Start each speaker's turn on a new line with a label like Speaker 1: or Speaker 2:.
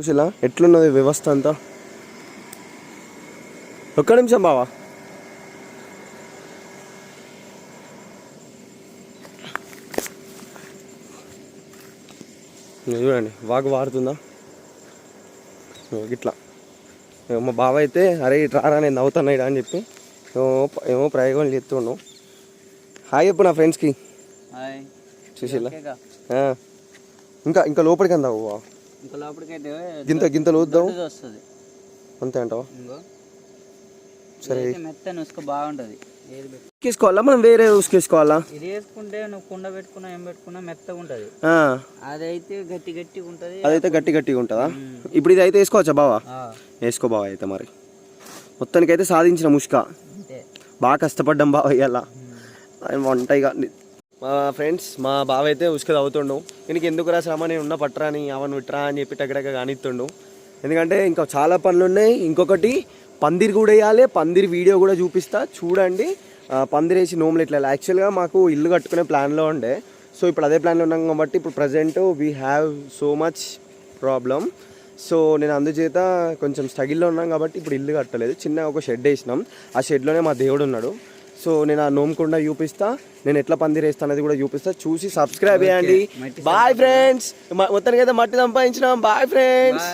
Speaker 1: చూసిలా? ఎట్లున్నది వ్యవస్థ అంతా? ఒక్క నిమిషం బావా. చూడండి వాగు వారుతుందా? ఇట్లా మా బావ అయితే అరే ఇటు రారా నేను నవ్వుతున్నాడు అని చెప్పి ఏమో ఏమో ప్రయోగం చేస్తుండు. హాయ్ చెప్పు నా ఫ్రెండ్స్కి చూసిలా. ఇంకా ఇంకా లోపలికి అందావు బావ?
Speaker 2: ఇంకా లోపలికైతే
Speaker 1: గింత గింత లోద్దాం
Speaker 2: దొడ్డుది వస్తుంది.
Speaker 1: అంతే అంటావా? సరే.
Speaker 2: మెత్తని ఉసుక బాగుంటది.
Speaker 1: ఉసుకేసుకోవాలా? మనం వేరే ఉసుకేసుకోవాలా?
Speaker 2: ఇది వేసుకుంటే నువ్వు కుండ పెట్టుకున్నా ఏం పెట్టుకున్నా మెత్తగా ఉంటది అదైతే గట్టి గట్టిగా ఉంటది.
Speaker 1: అదైతే గట్టి గట్టిగా ఉంటుందా? ఇప్పుడు ఇది అయితే వేసుకోవచ్చా బావా? వేసుకో బావ అయితే మరి. మొత్తానికి అయితే సాధించిన ముష్క.
Speaker 2: అంతే.
Speaker 1: బాగా కష్టపడ్డాం బావ ఇవాళ వంట ఇక మా ఫ్రెండ్స్ మా బావ అయితే ఉసుక తాగుతుండు దీనికి ఎందుకు రా శ్రమ? నేను ఉన్న పట్టరా అని అవన్ విట్రా అని చెప్పి టగడగ కానిస్తుండు. ఎందుకంటే ఇంకా చాలా పనులు ఉన్నాయి ఇంకొకటి పందిరి కూడా వేయాలి. పందిరి వీడియో కూడా చూపిస్తా. చూడండి. పందిరి వేసి నోములు ఇట్లా యాక్చువల్గా మాకు ఇల్లు కట్టుకునే ప్లాన్లో ఉండే. సో ఇప్పుడు అదే ప్లాన్లో ఉన్నాం కాబట్టి ఇప్పుడు present we have so much problem so నేను అందుచేత కొంచెం స్టగిల్లో ఉన్నాం కాబట్టి ఇప్పుడు ఇల్లు కట్టలేదు. చిన్న ఒక షెడ్ వేసినాం. ఆ షెడ్లోనే మా దేవుడు ఉన్నాడు. సో నేను ఆ నోమకుండా చూపిస్తా నేను ఎట్లా పందిరి వేస్తా అనేది కూడా చూపిస్తా చూసి సబ్స్క్రైబ్ చేయండి. బాయ్ ఫ్రెండ్స్ మొత్తానికి అయితే మట్టి సంపాదించినాం. Bye friends